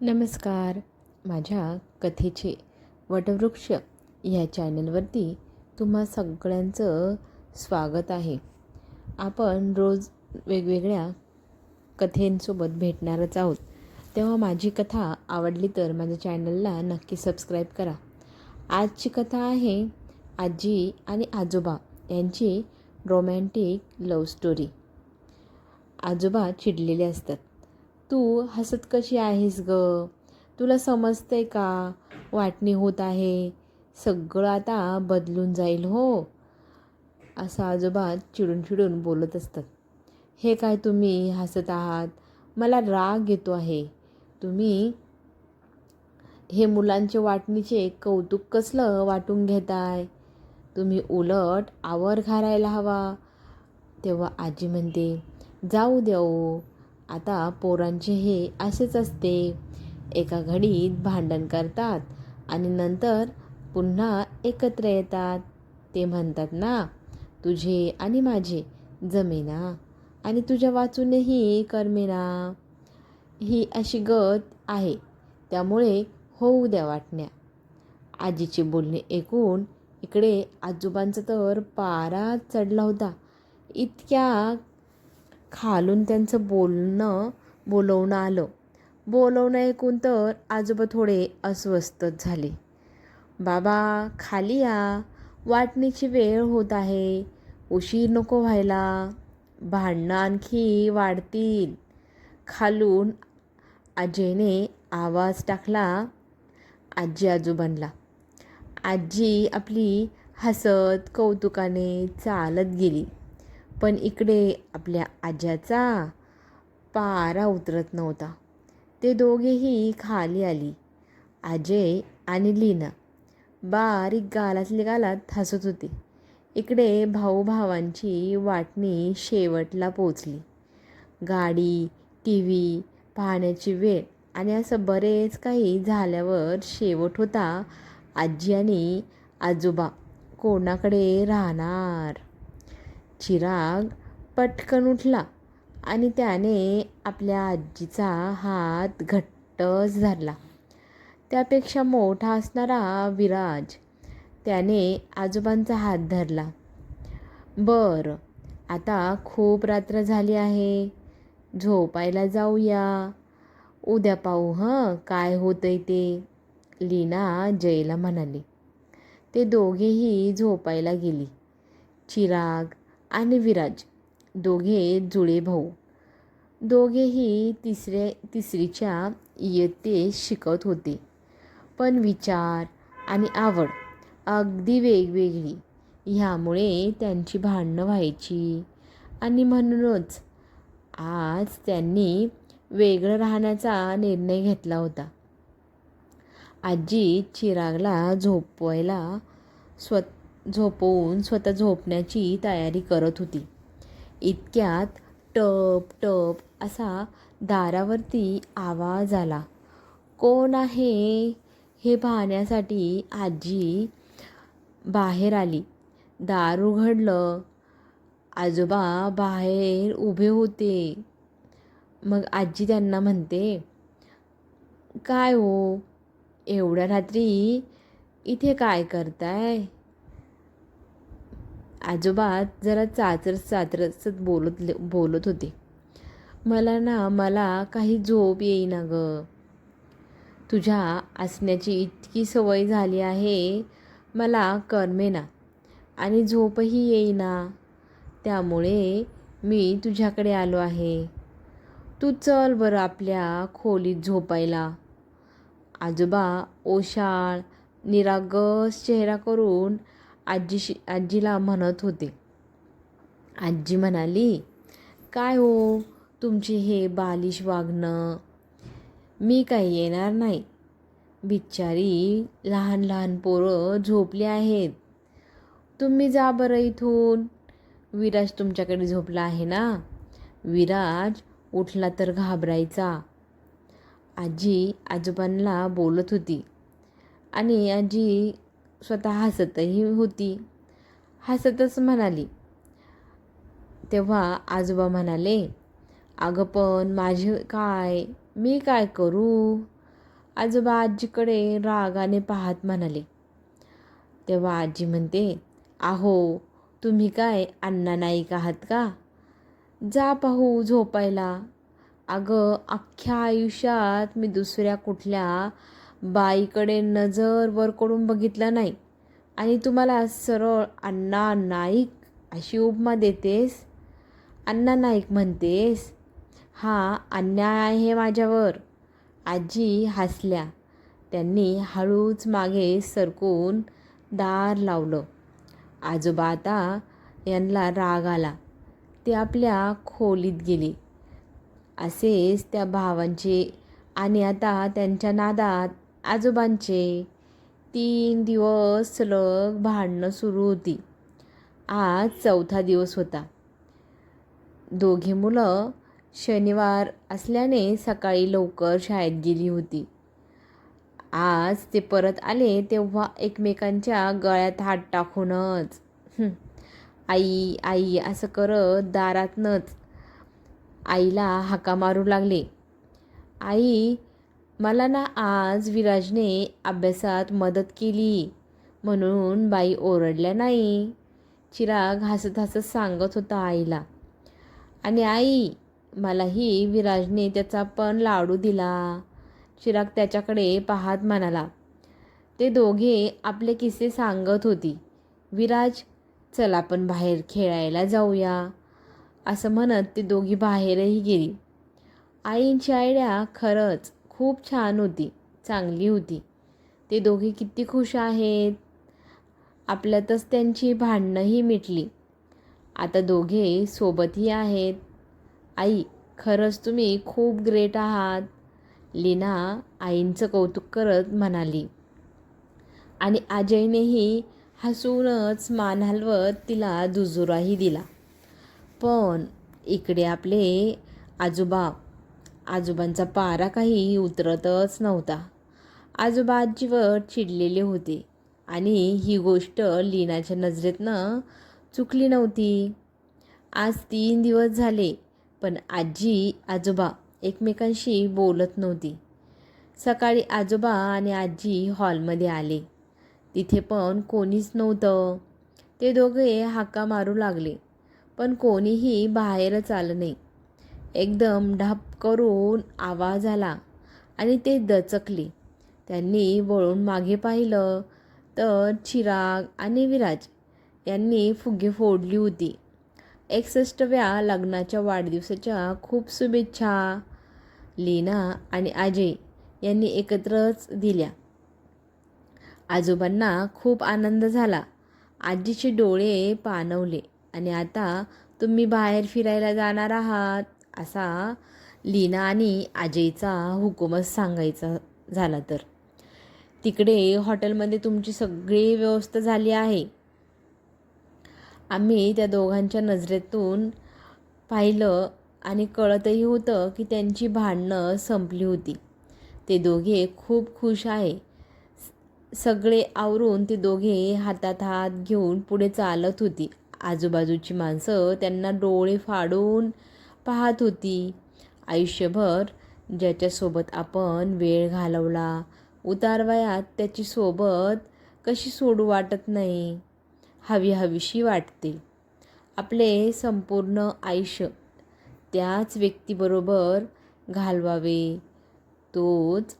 नमस्कार. माझ्या कथेचे वटवृक्ष ह्या चॅनलवरती तुम्हा सगळ्यांचं स्वागत आहे. आपण रोज वेगवेगळ्या कथेंसोबत भेटणारच आहोत. तेव्हा माझी कथा आवडली तर माझ्या चॅनलला नक्की सबस्क्राईब करा. आजची कथा आहे आजी आणि आजोबा यांची रोमॅन्टिक लव्ह स्टोरी आजोबा चिडलेले असतात. तू हसत कशी आहेस ग? तुला समजतंय का? वाटणी होत आहे. सगळं आता बदलून जाईल हो. असं आजोबा चिडून चिडून बोलत असतात. हे काय तुम्ही हसत आहात? मला राग येतो आहे. तुम्ही हे मुलांचे वाटणीचे कौतुक कसलं वाटून घेताय? तुम्ही उलट आवर घालायला हवा. तेव्हा आजी म्हणते जाऊ देऊ आता पोरांचे हे असेच असते. एका घडीत भांडण करतात आणि नंतर पुन्हा एकत्र येतात. ते म्हणतात ना तुझे आणि माझे जमेना आणि तुझ्या वाचूनही करमेना. ही अशी गत आहे. त्यामुळे होऊ द्या वाटण्या. आजीचे बोलणे ऐकून इकडे आजोबांचा तर पारा चढला होता. इतक्या खालून त्यांचं बोलणं बोलवणं आलं. बोलवणं ऐकून तर आजोबा थोडे अस्वस्थच झाले. बाबा खाली या. वाटणीची वेळ होत आहे. उशीर नको व्हायला. भांडणं आणखी वाढतील. खालून आजीने आवाज टाकला. आजी आजोबांना आजी आपली हसत कौतुकाने चालत गेली. पण इकडे आपल्या आज्याचा पारा उतरत नव्हता. ते दोघेही खाली आली. आजे आणि लीना बारीक गालातले गालात हसत होते. इकडे भाऊभावांची वाटणी शेवटला पोचली. गाडी टी व्ही पाहण्याची वेळ आणि असं बरेच काही झाल्यावर शेवट होता आजी आणि आजोबा कोणाकडे राहणार? चिराग पटकन उठला आणि त्याने आपल्या आजीचा हात घट्टच धरला. त्यापेक्षा मोठा असणारा विराज त्याने आजोबांचा हात धरला. बरं आता खूप रात्र झाली आहे. झोपायला जाऊया. उद्या पाहू हं? काय होतंय ते? लीना जयला म्हणाली. ते दोघेही झोपायला गेली. चिराग आणि विराज दोघे जुळे भाऊ. दोघेही तिसरे तिसरीच्या इयत्तेत शिकत होते. पण विचार आणि आवड अगदी वेगवेगळी. ह्यामुळे त्यांची भांडणं व्हायची आणि म्हणूनच आज त्यांनी वेगळं राहण्याचा निर्णय घेतला होता. आजी चिरागला झोपवायला स्वत झोपवून स्वतः झोपण्याची तयारी करत होती. इतक्यात टप टप असा दारावरती आवाज आला. कोण आहे? हे पाहण्यासाठी आजी बाहेर आली. दार उघडलं. आजोबा बाहेर उभे होते. मग आजी त्यांना म्हणते काय हो? एवढ्या रात्री इथे काय करताय? आजोबा जरा चाचर चाचरच बोलत बोलत होते. मला ना मला काही झोप येईना ग. तुझ्या असण्याची इतकी सवय झाली आहे मला करमेना आणि झोपही येईना. त्यामुळे मी तुझ्याकडे आलो आहे. तू चल बरं आपल्या खोलीत झोपायला. आजोबा ओशाळ निरागस चेहरा करून आजीशी आजीला म्हणत होते. आजी म्हणाली काय हो तुमचे हे बालिश वागणं? मी काही येणार नाही. बिचारी लहान लहान पोरं झोपली आहेत. तुम्ही जा बरं इथून. विराज तुमच्याकडे झोपला आहे ना? विराज उठला तर घाबरायचा. आजी आजोबांना बोलत होती. आणि आजी स्वतः हसतही होती. हसतच म्हणाली. तेव्हा आजोबा म्हणाले अगं पण माझे काय? मी काय करू? आजोबा आजीकडे रागाने पाहत म्हणाले. तेव्हा आजी म्हणते आहो तुम्ही काय अण्णा नाईक आहात का? जा पाहू झोपायला. अगं अख्ख्या आयुष्यात मी दुसऱ्या कुठल्या बाईकडे नजर वर करून बघितलं नाही. आणि तुम्हाला सरळ अण्णा नाईक अशी उपमा देतेस? अण्णा नाईक म्हणतेस. हा अन्याय आहे माझ्यावर. आजी हसल्या. त्यांनी हळूच मागे सरकून दार लावलं. आजोबा आता यांना राग आला. ते आपल्या खोलीत गेले. असेच त्या भावांचे. आणि आता त्यांच्या नादात आजोबांचे तीन दिवस सलग भांडणं सुरू होती. आज चौथा दिवस होता. दोघे मुलं शनिवार असल्याने सकाळी लवकर शाळेत गेली होती. आज ते परत आले तेव्हा एकमेकांच्या गळ्यात हात टाकूनच आई आई असं करत दारातनच आईला हाका मारू लागले. आई मला ना आज विराजने अभ्यासात मदत केली. म्हणून बाई ओरडल्या नाही. चिराग हसत हसत सांगत होता आईला. आणि आई मलाही विराजने त्याचा पण लाडू दिला. चिराग त्याच्याकडे पाहत म्हणाला. ते दोघे आपले किस्से सांगत होती. विराज चल आपण बाहेर खेळायला जाऊया. असं म्हणत ती दोघी बाहेरही गेली. आईंची आयड्या खरंच खूप छान होती. चांगली होती. ते दोघे किती खुश आहेत. आपल्यातच त्यांची भांडणंही मिटली. आता दोघे सोबतही आहेत. आई खरंच तुम्ही खूप ग्रेट आहात लीना आईंचं कौतुक करत म्हणाली. आणि अजयनेही हसूनच मान हलवत तिला दुजुराही दिला. पण इकडे आपले आजोबा आजोबांचा पारा काही उतरतच नव्हता. आजोबा आजीवर चिडलेले होते आणि ही गोष्ट लीनाच्या नजरेतनं चुकली नव्हती. आज तीन दिवस झाले पण आजी आजोबा एकमेकांशी बोलत नव्हती. सकाळी आजोबा आणि आजी हॉलमध्ये आले. तिथे पण कोणीच नव्हतं. ते दोघे हाका मारू लागले पण कोणीही बाहेरच आलं नाही. एकदम ढाप करून आवाज आला आणि ते दचकले. त्यांनी वळून मागे पाहिलं तर चिराग आणि विराज यांनी फुगे फोडली होती. एकसष्टव्या लग्नाच्या वाढदिवसाच्या खूप शुभेच्छा लीना आणि अजय यांनी एकत्रच दिल्या. आजोबांना खूप आनंद झाला. आजीचे डोळे पाणवले आणि आता तुम्ही बाहेर फिरायला जाणार आहात. असा लीना आणि अजयचा हुकूमच सांगायचा झाला तर. तिकडे हॉटेलमध्ये तुमची सगळी व्यवस्था झाली आहे. आम्ही त्या दोघांच्या नजरेतून पाहिलं आणि कळतही होतं की त्यांची भांडणं संपली होती. ते दोघे खूप खुश आहे. सगळे आवरून ते दोघे हातात हात घेऊन पुढे चालत होती. आजूबाजूची माणसं त्यांना डोळे फाडून पाहत होती. आयुष्यभर ज्याच्यासोबत आपण वेळ घालवला उतारवयात त्याची सोबत कशी सोडू वाटत नाही हवी हवीशी वाटते. आपले संपूर्ण आयुष्य त्याच व्यक्तीबरोबर घालवावे. तोच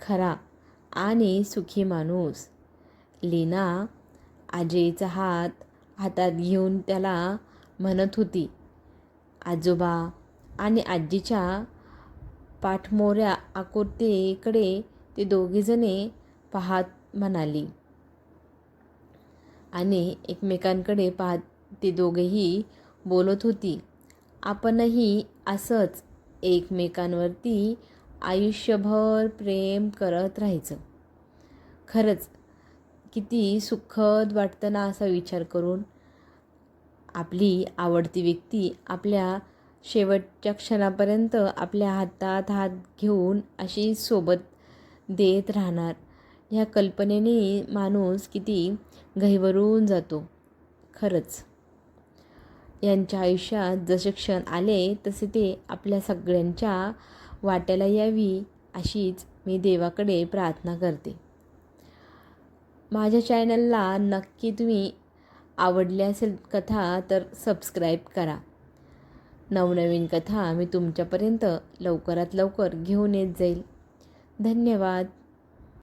खरा आणि सुखी माणूस. लीना आजेचा हात हातात घेऊन त्याला म्हणत होती आजोबा आणि आजीच्या पाठमोऱ्या आकुर्तेकडे ते दोघेजणे पाहत म्हणाली. आणि एकमेकांकडे पाहत ते दोघेही बोलत होती. आपणही असंच एकमेकांवरती आयुष्यभर प्रेम करत राहायचं. खरंच किती सुखद वाटतं ना असा विचार करून आपली आवडती व्यक्ती आपल्या शेवटच्या क्षणापर्यंत आपल्या हातात हात घेऊन अशी सोबत देत राहणार. ह्या कल्पनेने माणूस किती गहिवरून जातो. खरंच. यांच्या आयुष्यात जसे क्षण आले तसे ते आपल्या सगळ्यांच्या वाट्याला यावी अशीच मी देवाकडे प्रार्थना करते. माझ्या चॅनलला नक्की तुम्ही आवडली असेल कथा तर सबस्क्राईब करा. नवनवीन कथा मी तुमच्यापर्यंत लवकरात लवकर घेऊन येत जाईल. धन्यवाद.